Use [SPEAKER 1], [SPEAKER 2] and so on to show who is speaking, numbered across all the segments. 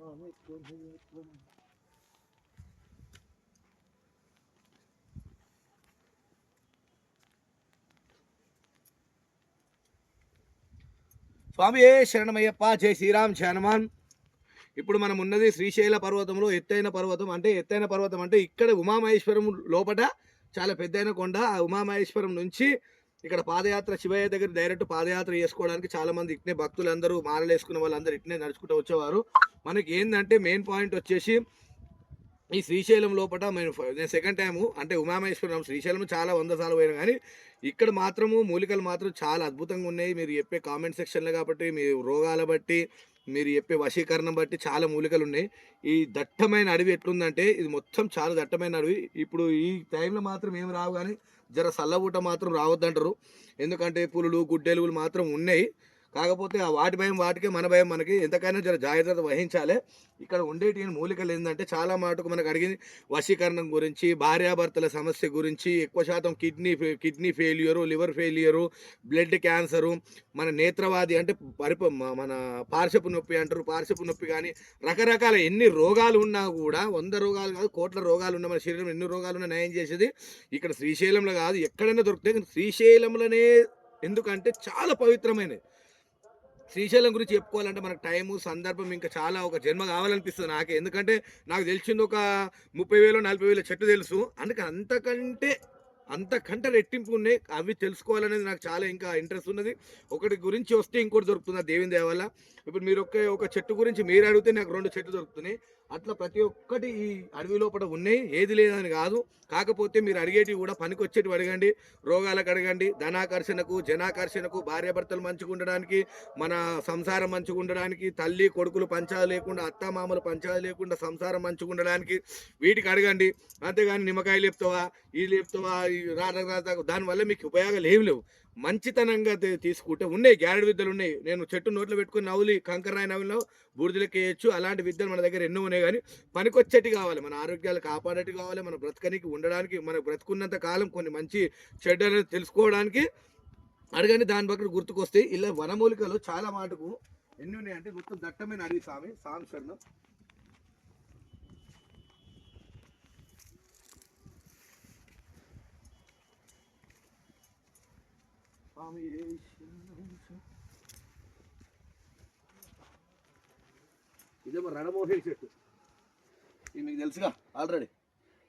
[SPEAKER 1] స్వామి శరణమయ్యప్ప జై శ్రీరామ్ హనుమాన్. ఇప్పుడు మనం ఉన్నది శ్రీశైల పర్వతంలో ఎత్తైన పర్వతం. అంటే ఎత్తైన పర్వతం అంటే ఇక్కడ ఉమామహేశ్వరం లోపట చాలా పెద్దైన కొండ. ఆ ఉమామహేశ్వరం నుంచి ఇక్కడ పాదయాత్ర శివయ్య దగ్గర డైరెక్ట్ పాదయాత్ర చేసుకోవడానికి చాలా మంది ఇట్నే భక్తులందరూ మాలలేసుకున్న వాళ్ళందరూ ఇట్నే నడుచుకుంటూ వచ్చేవారు. మనకి ఏంటంటే మెయిన్ పాయింట్ వచ్చేసి ఈ శ్రీశైలం లోపల మేము నేను సెకండ్ టైము అంటే ఉమామహేశ్వరం శ్రీశైలం చాలా వంద సార్లు పోయినా కానీ ఇక్కడ మాత్రము మూలికలు మాత్రం చాలా అద్భుతంగా ఉన్నాయి. మీరు చెప్పే కామెంట్ సెక్షన్లో కాబట్టి మీ రోగాల బట్టి మీరు చెప్పే వశీకరణం బట్టి చాలా మూలికలు ఉన్నాయి. ఈ దట్టమైన అడవి ఎట్లుందంటే ఇది మొత్తం చాలా దట్టమైన అడవి. ఇప్పుడు ఈ టైంలో మాత్రం ఏమి రావు కానీ జర సల్లబూట మాత్రం రావద్దంటారు. ఎందుకంటే పులులు గుడ్డెలుగులు మాత్రం ఉన్నాయి. కాకపోతే ఆ వాటి భయం వాటికే మన భయం మనకి. ఎంతకైనా జర జాగ్రత్త వహించాలి. ఇక్కడ ఉండేటి మూలికలు ఏంటంటే చాలా మటుకు మనకు అడిగింది వశీకరణం గురించి భార్యాభర్తల సమస్య గురించి ఎక్కువ శాతం kidney kidney failure liver failure blood cancer మన నేత్రవాది అంటే పరిప మన పార్శపు నొప్పి అంటారు. పార్శ్వపు నొప్పి కానీ రకరకాల ఎన్ని రోగాలు ఉన్నా కూడా వంద రోగాలు కాదు కోట్ల రోగాలు ఉన్న మన శరీరం ఎన్ని రోగాలు ఉన్నా నయం చేసేది ఇక్కడ శ్రీశైలంలో కాదు. ఎక్కడైనా దొరుకుతాయి. శ్రీశైలంలోనే ఎందుకంటే చాలా పవిత్రమైనది. శ్రీశైలం గురించి చెప్పుకోవాలంటే మనకు టైము సందర్భం ఇంకా చాలా ఒక జన్మ కావాలనిపిస్తుంది నాకు. ఎందుకంటే నాకు తెలిసింది ఒక ముప్పై వేలు నలభై వేల చెట్టు తెలుసు. అందుకని అంతకంటే అంతకంటే రెట్టింపు ఉన్నాయి. అవి తెలుసుకోవాలనేది నాకు చాలా ఇంకా ఇంట్రెస్ట్ ఉన్నది. ఒకటి గురించి వస్తే ఇంకోటి దొరుకుతుంది. దేవిని దేవాల ఇప్పుడు మీరు ఒక ఒక చెట్టు గురించి మీరు అడిగితే నాకు రెండు చెట్లు దొరుకుతున్నాయి. అట్లా ప్రతి ఒక్కటి ఈ అడవి లోపల ఉన్నాయి. ఏది లేదని కాదు. కాకపోతే మీరు అడిగేటివి కూడా పనికి వచ్చేటివి అడగండి. రోగాలకు అడగండి. ధనాకర్షణకు జనాకర్షణకు భార్యాభర్తలు మంచిగా ఉండడానికి మన సంసారం మంచిగా ఉండడానికి తల్లి కొడుకులు పంచాలు లేకుండా అత్త మామలు పంచాలు లేకుండా సంసారం మంచిగా ఉండడానికి వీటికి అడగండి. అంతేగాని నిమ్మకాయ లేపుతావా? ఈ లేపుతావా? ఈ రా రా- దానివల్ల మీకు ఉపయోగాలు ఏమి లేవు. మంచితనంగా తీసుకుంటే ఉన్నాయి గ్యారెడ్ విద్యలు ఉన్నాయి. నేను చెట్టు నోట్లో పెట్టుకుని నవ్వులు కంకరాయి నవ్వులో బూడిదలకి వేయచ్చు. అలాంటి విద్యలు మన దగ్గర ఎన్నో ఉన్నాయి కానీ పనికొచ్చేటి కావాలి. మన ఆరోగ్యాలు కాపాడేటి కావాలి. మన బ్రతకనికి ఉండడానికి మన బ్రతుకున్నంత కాలం కొన్ని మంచి చెడ్డ తెలుసుకోవడానికి అడగని దాని పక్కన గుర్తుకొస్తాయి ఇలా వనమూలికలు చాలా మాటకు ఎన్ని ఉన్నాయంటే మొత్తం దట్టమైన అడిగి స్వామి స్వామి శరణం స్వామి ఇదేమో రణమోహి చెట్టు ఇది మీకు తెలుసుగా ఆల్రెడీ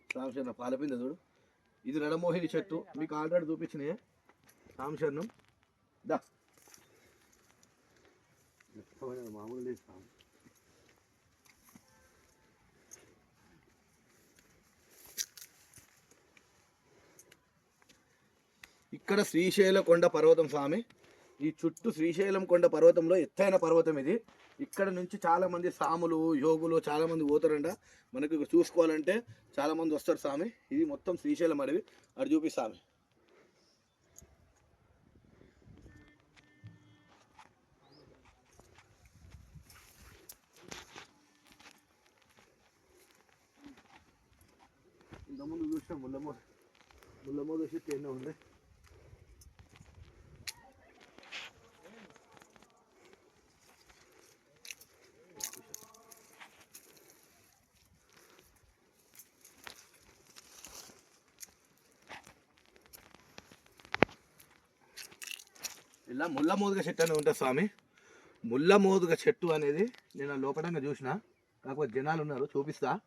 [SPEAKER 1] రామచరణం పాలపింది చూడు? ఇది రణమోహిని చెట్టు మీకు ఆల్రెడీ చూపించినాయి. రామచరణం దా. మామూలు లేదు ఇక్కడ శ్రీశైల కొండ పర్వతం స్వామి. ఈ చుట్టూ శ్రీశైలం కొండ పర్వతంలో ఎత్తైన పర్వతం ఇది. ఇక్కడ నుంచి చాలామంది సాములు యోగులు చాలామంది పోతారంట. మనకి ఇక్కడ చూసుకోవాలంటే చాలామంది వస్తారు స్వామి. ఇది మొత్తం శ్రీశైలం అడవి. అటు చూపి స్వామి. ఇంతకుముందు చూసిన ముల్లమో ముల్లమో చూసి ఎన్నో ఉంది. ఇలా ముళ్ళ మోదుగ చెట్టు అని ఉంటుంది స్వామి. ముళ్ళ మోదుగ చెట్టు అనేది నేను లోపడంగా చూసిన. కాకపోతే జనాలు ఉన్నారు చూపిస్తా.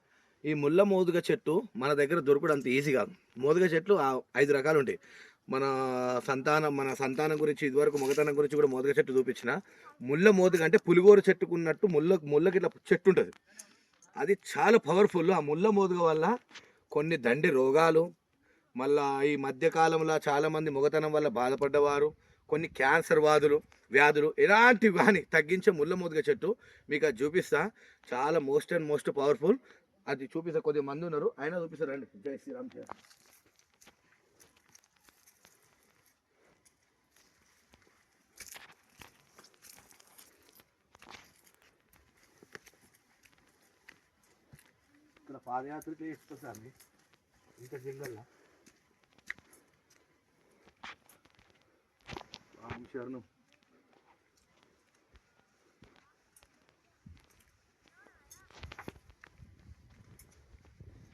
[SPEAKER 1] ఈ ముళ్ళ మోదుగ చెట్టు మన దగ్గర దొరకడం అంత ఈజీ కాదు. మోదుగ చెట్లు ఐదు రకాలు ఉంటాయి. మన సంతానం మన సంతానం గురించి ఇదివరకు మొగతనం గురించి కూడా మోదుగ చెట్టు చూపించిన. ముళ్ళ మోదుగ అంటే పులిగోరు చెట్టుకున్నట్టు ముళ్ళ ముళ్ళకి ఇట్లా చెట్టు ఉంటుంది. అది చాలా పవర్ఫుల్ ఆ ముళ్ళ మోదుగ వల్ల కొన్ని దండి రోగాలు మళ్ళా ఈ మధ్యకాలంలో చాలామంది మొగతనం వల్ల బాధపడ్డవారు కొన్ని క్యాన్సర్ వ్యాధులు వ్యాధులు ఎలాంటివి కానీ తగ్గించే ముళ్ళ మోదుగ చెట్టు మీకు అది చూపిస్తా. చాలా మోస్ట్ అండ్ మోస్ట్ పవర్ఫుల్. అది చూపిస్తా కొద్ది మంది ఉన్నారు. అయినా చూపిస్తారండి జై శ్రీరామ్ జయ ఇక్కడ పాదయాత్రకి ఇస్తుంది ఇంకా జంగల్లా శరణం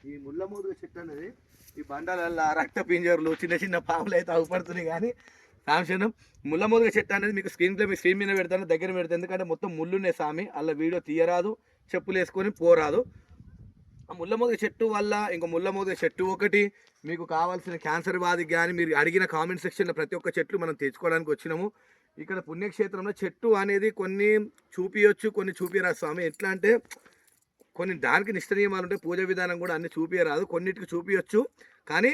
[SPEAKER 1] ఈ ముళ్ళ ముదురు చెట్టు అనేది ఈ బండలల్లో రక్త పింజర్లు చిన్న చిన్న పాములు అయితే అవుపడుతున్నాయి కానీ సాంశనం ముళ్ళ ముదురు చెట్టు అనేది మీకు స్క్రీన్ మీ స్క్రీన్ మీద పెడతాను దగ్గర పెడతాను. ఎందుకంటే మొత్తం ముళ్ళునే సామి అలా వీడియో తీయరాదు చెప్పులు వేసుకొని పోరాదు. ఆ ముళ్ళ చెట్టు వల్ల ఇంకో ముళ్ళ చెట్టు ఒకటి. మీకు కావాల్సిన క్యాన్సర్ బాధకి కానీ మీరు అడిగిన కామెంట్ సెక్షన్లో ప్రతి ఒక్క చెట్లు మనం తెచ్చుకోవడానికి వచ్చినాము. ఇక్కడ పుణ్యక్షేత్రంలో చెట్టు అనేది కొన్ని చూపించవచ్చు కొన్ని చూపించరాదు స్వామి. ఎట్లా అంటే కొన్ని దానికి నిష్ట నియమాలు ఉంటాయి పూజ విధానం కూడా అన్ని చూపించరాదు కొన్నిటికి చూపించవచ్చు కానీ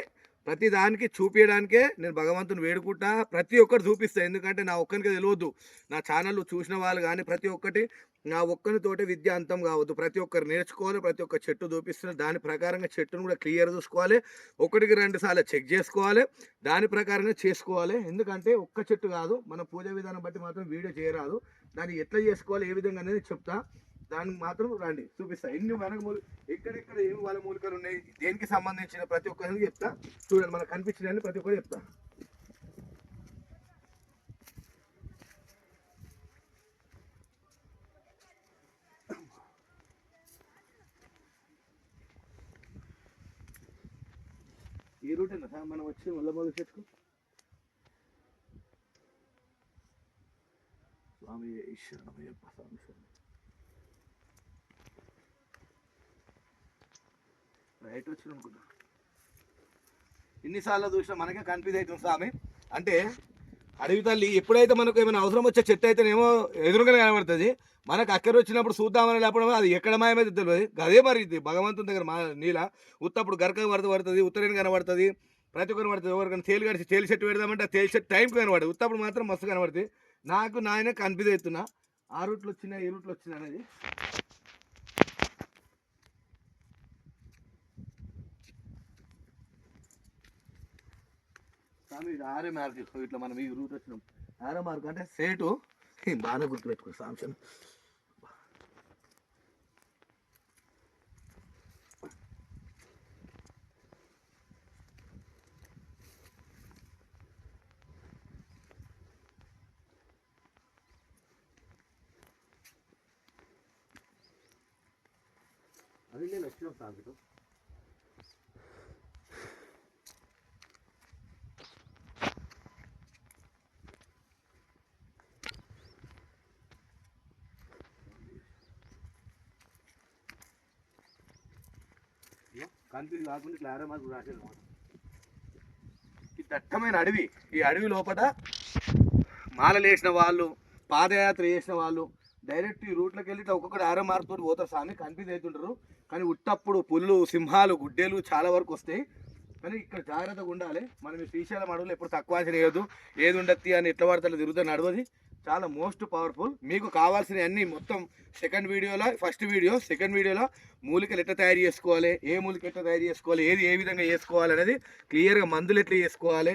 [SPEAKER 1] ప్రతి దానికి చూపించడానికే నేను భగవంతుని వేడుకుంటా ప్రతి ఒక్కరు చూపిస్తాను ఎందుకంటే నా ఒక్కరికి తెలియదు. నా ఛానల్ చూసిన వాళ్ళు కానీ ప్రతి ఒక్కటి నా ఒక్కరితోటి విద్య అంతం కావద్దు. ప్రతి ఒక్కరు నేర్చుకోవాలి ప్రతి ఒక్క చెట్టు చూపిస్తున్న దాని ప్రకారంగా చెట్టును కూడా క్లియర్ చూసుకోవాలి. ఒకటికి రెండు సార్లు చెక్ చేసుకోవాలి. దాని ప్రకారంగా చేసుకోవాలి. ఎందుకంటే ఒక్క చెట్టు కాదు మన పూజ విధానం బట్టి మాత్రం వీడియో చేయరాదు. దాన్ని ఎట్లా చేసుకోవాలి ఏ విధంగా అనేది చెప్తా. దానికి మాత్రం రండి చూపిస్తా. ఎన్ని వనమూలు ఎక్కడెక్కడ ఏమి వాళ్ళ మూలికలు ఉన్నాయి దేనికి సంబంధించిన ప్రతి ఒక్కరికి చెప్తా. చూడండి మనకు కనిపించిన ప్రతి ఒక్కరు చెప్తా. ఈ రూట్ సార్ మనం వచ్చి ముళ్ళ మొదలు చెట్టుకు స్వామి ఈశ్వరమయ్యప్ప స్వామి స్వామి రైట్ వచ్చిన అనుకుంటా ఎన్నిసార్లు చూసినా మనకే కన్ఫ్యూజ్ అవుతుంది స్వామి. అంటే అడవి తల్లి ఎప్పుడైతే మనకు ఏమైనా అవసరం వచ్చే చెట్టు అయితేనేమో ఎదురుగానే కనబడుతుంది. మనకు అక్కడ వచ్చినప్పుడు చూద్దామని లేకపోవడం అది ఎక్కడ మాయమైతే తెలియదు. అదే మరి ఇది భగవంతుని దగ్గర మా నీళ్ళ ఉత్తప్పుడు గరక పడుతూ పడుతుంది ఉత్తరేణి కనబడుతుంది ప్రతి ఒక్కరు పడుతుంది ఎవరికైనా తేలి కడిచి తేలి చెట్టు పెడదామంటే ఆ తేలి చెట్టు టైంకి కనబడుతుంది ఉత్తప్పుడు మాత్రం మస్తు కనబడుతుంది. నాకు నాయన కన్ఫ్యూజ్ అవుతున్నా ఆ రూట్లో వచ్చినా ఏ రూట్లో వచ్చినా అనేది. స్వామి ఇది ఆరే మార్క్ ఇట్లా మనం ఈ రూట్ వచ్చినాం. ఆరే మార్క్ అంటే సేటు. బాగానే గుర్తుపెట్టుకో సాంక్షన్ అది నేను వచ్చినాం సాంక్షన్ కన్ఫ్యూజ్ కాకుండా ఇట్లా ఆరో మార్క్ రాసేది ఈ దట్టమైన అడవి ఈ అడవి లోపల మాలలేసిన వాళ్ళు పాదయాత్ర చేసిన వాళ్ళు డైరెక్ట్ ఈ రూట్లోకి వెళ్ళి ఇట్లా ఒక్కొక్కటి ఆరో మార్పుతో తోటి పోతారు. స్వామి కన్ఫ్యూజ్ అవుతుంటారు. కానీ ఉట్టప్పుడు పుల్లు సింహాలు గుడ్డేలు చాలా వరకు వస్తాయి. కానీ ఇక్కడ జాగ్రత్తగా ఉండాలి. మనం ఈ శ్రీశైలం అడవులు ఎప్పుడు తక్కువ చేయదు ఏది ఉండద్ది అని ఎట్లా పడతా తిరుగుతా నడవది. చాలా మోస్ట్ పవర్ఫుల్. మీకు కావాల్సిన అన్ని మొత్తం సెకండ్ వీడియోలో ఫస్ట్ వీడియో సెకండ్ వీడియోలో మూలికలు ఎట్లా తయారు చేసుకోవాలి ఏ మూలిక ఎట్లా తయారు చేసుకోవాలి ఏది ఏ విధంగా చేసుకోవాలి అనేది క్లియర్గా మందులు ఎట్లా చేసుకోవాలి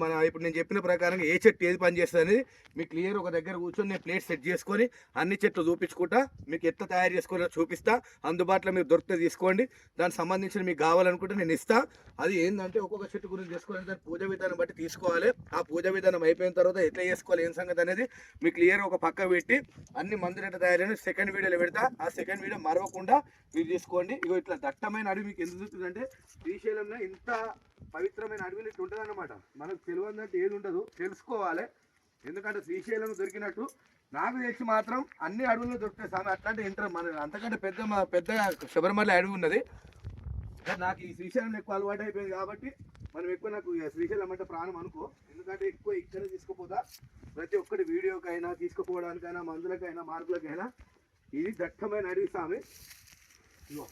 [SPEAKER 1] మన ఇప్పుడు నేను చెప్పిన ప్రకారంగా ఏ చెట్టు ఏది పని చేస్తుంది అనేది మీకు క్లియర్ ఒక దగ్గర కూర్చొని నేను ప్లేట్ సెట్ చేసుకొని అన్ని చెట్లు చూపించుకుంటా మీకు ఎట్లా తయారు చేసుకోవాలో చూపిస్తా అందుబాటులో మీరు దొరికితే తీసుకోండి. దానికి సంబంధించిన మీకు కావాలనుకుంటే నేను ఇస్తా. అది ఏంటంటే ఒక్కొక్క చెట్టు గురించి చేసుకోవాలి దాని పూజ విధానం బట్టి తీసుకోవాలి. ఆ పూజ విధానం అయిపోయిన తర్వాత ఎట్లా చేసుకోవాలి ఏం సంగతి అనేది మీకు క్లియర్ ఒక పక్క పెట్టి అన్ని మందులు ఎట్లా తయారైన సెకండ్ వీడియోలో పెడతా. ఆ సెకండ్ వీడియో మరవకుండా మీరు తీసుకోండి. ఇగో ఇట్లా దట్టమైన అడవి మీకు ఎందుకు అంటే శ్రీశైలంలో ఇంత పవిత్రమైన అడవిలు ఇట్లా ఉంటుంది అనమాట మనకు తెలియదంటే ఏది ఉండదు తెలుసుకోవాలి. ఎందుకంటే శ్రీశైలం దొరికినట్టు నాకు తెలిసి మాత్రం అన్ని అడవుల్లో దొరుకుతాయి స్వామి. అట్లాంటి ఇంటర్ మన అంతకంటే పెద్ద పెద్ద శబరిమల అడవి ఉన్నది. నాకు ఈ శ్రీశైలం ఎక్కువ అలవాటు అయిపోయింది కాబట్టి మనం ఎక్కువ నాకు శ్రీశైలం అంటే ప్రాణం అనుకో. ఎందుకంటే ఎక్కువ ఇక్కడ తీసుకుపోతా. ప్రతి ఒక్కటి వీడియోకైనా తీసుకుపోవడానికైనా మందులకైనా మార్కులకైనా ఇది దట్టమైన అడవి స్వామి. ఇగో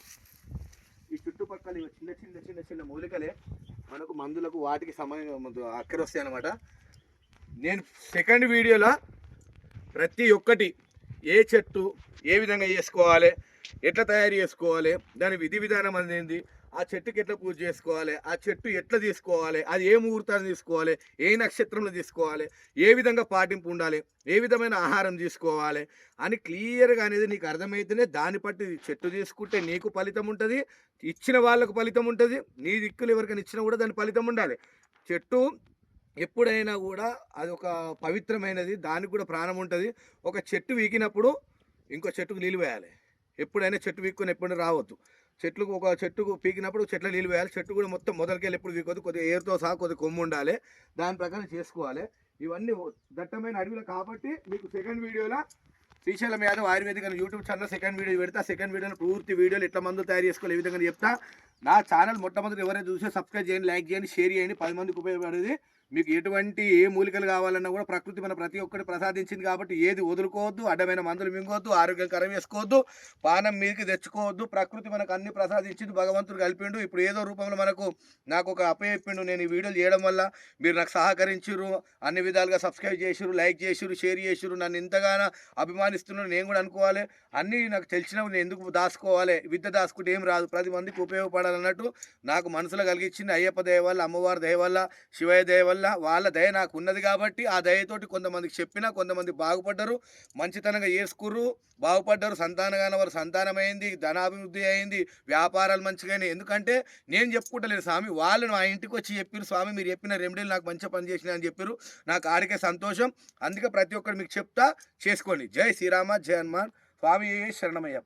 [SPEAKER 1] ఈ చుట్టుపక్కల చిన్న చిన్న చిన్న చిన్న మూలికలే. మనకు మందులకు వాటికి సంబంధించిన అక్కర వస్తాయి అనమాట నేను సెకండ్ వీడియోలో ప్రతి ఒక్కటి ఏ చెట్టు ఏ విధంగా చేసుకోవాలి ఎట్లా తయారు చేసుకోవాలి దాని విధి విధానం అనేది ఆ చెట్టుకి ఎట్లా పూజ చేసుకోవాలి? ఆ చెట్టు ఎట్లా తీసుకోవాలి? అది ఏ ముహూర్తాన్ని తీసుకోవాలి? ఏ నక్షత్రంలో తీసుకోవాలి? ఏ విధంగా పాటింపు ఉండాలి? ఏ విధమైన ఆహారం తీసుకోవాలి? అని క్లియర్గా అనేది నీకు అర్థమైతేనే దాన్ని బట్టి చెట్టు తీసుకుంటే నీకు ఫలితం ఉంటుంది ఇచ్చిన వాళ్ళకు ఫలితం ఉంటుంది నీ దిక్కులు ఎవరికైనా ఇచ్చినా కూడా దాని ఫలితం ఉండాలి. చెట్టు ఎప్పుడైనా కూడా అది ఒక పవిత్రమైనది దానికి కూడా ప్రాణం ఉంటుంది. ఒక చెట్టు వీకినప్పుడు ఇంకో చెట్టుకు నీళ్ళు వేయాలి. ఎప్పుడైనా చెట్టు వీక్కుని ఎప్పుడైనా రావద్దు. చెట్లకు ఒక చెట్టుకు పీకినప్పుడు చెట్ల నీళ్ళు వేయాలి. చెట్టు కూడా మొత్తం మొదలకెళ్ళి ఎప్పుడు పీకొద్దు. కొద్దిగా ఏరుతో సహా కొద్దిగా కొమ్ము ఉండాలి. దాని ప్రకారం చేసుకోవాలి. ఇవన్నీ దట్టమైన అడవిలో కాబట్టి మీకు సెకండ్ వీడియోలో Srisailam Yadav ayurvedic YouTube channel second video పెడతా. సెకండ్ వీడియోలో పూర్తి వీడియోలు ఎట్లా మందులు తయారు చేసుకోవాలి ఈ విధంగా చెప్తా. నా ఛానల్ మొట్టమొదటి ఎవరైనా చూసే సబ్స్క్రైబ్ చేయండి లైక్ చేయండి షేర్ చేయండి. పది మందికి ఉపయోగపడేది మీకు ఎటువంటి ఏ మూలికలు కావాలన్నా కూడా ప్రకృతి మన ప్రతి ఒక్కటి ప్రసాదించింది కాబట్టి ఏది వదులుకోవద్దు అడ్డమైన మందులు మింగొద్దు ఆరోగ్యకరం వేసుకోవద్దు పానం మీదకి తెచ్చుకోవద్దు ప్రకృతి మనకు అన్ని ప్రసాదించింది భగవంతుడు కలిపిండు. ఇప్పుడు ఏదో రూపంలో మనకు నాకు ఒక అప్పచెప్పిండు నేను ఈ వీడియోలు చేయడం వల్ల మీరు నాకు సహకరించారు అన్ని విధాలుగా సబ్స్క్రైబ్ చేసిరు లైక్ చేసిరు షేర్ చేసిరు నన్ను ఇంతగానో అభిమానిస్తున్నారు నేను కూడా అనుకోవాలి. అన్నీ నాకు తెలిసినవి నేను ఎందుకు దాచుకోవాలి? విద్య దాచుకుంటే ఏం రాదు. ప్రతి మందికి ఉపయోగపడాలన్నట్టు నాకు మనసులో కలిగించింది అయ్యప్ప దయ వల్ల అమ్మవారి దయ వల్ల శివయ్య దయ వల్ల వాళ్ళ దయ నాకు ఉన్నది కాబట్టి ఆ దయతోటి కొంతమందికి చెప్పినా కొంతమంది బాగుపడ్డారు మంచితనంగా చేసుకుర్రు బాగుపడ్డారు సంతానగాన వారు సంతానమైంది ధనాభివృద్ధి అయింది వ్యాపారాలు మంచిగా ఎందుకంటే నేను చెప్పుకుంటలేను స్వామి వాళ్ళు నా ఇంటికి వచ్చి చెప్పారు స్వామి మీరు చెప్పిన రెమెడీలు నాకు మంచిగా పనిచేసినాయి అని చెప్పారు నాకు ఆడికే సంతోషం. అందుకే ప్రతి ఒక్కరు మీకు చెప్తా చేసుకోండి. జై శ్రీరామ జై హనుమాన్. స్వామి శరణమయ్య.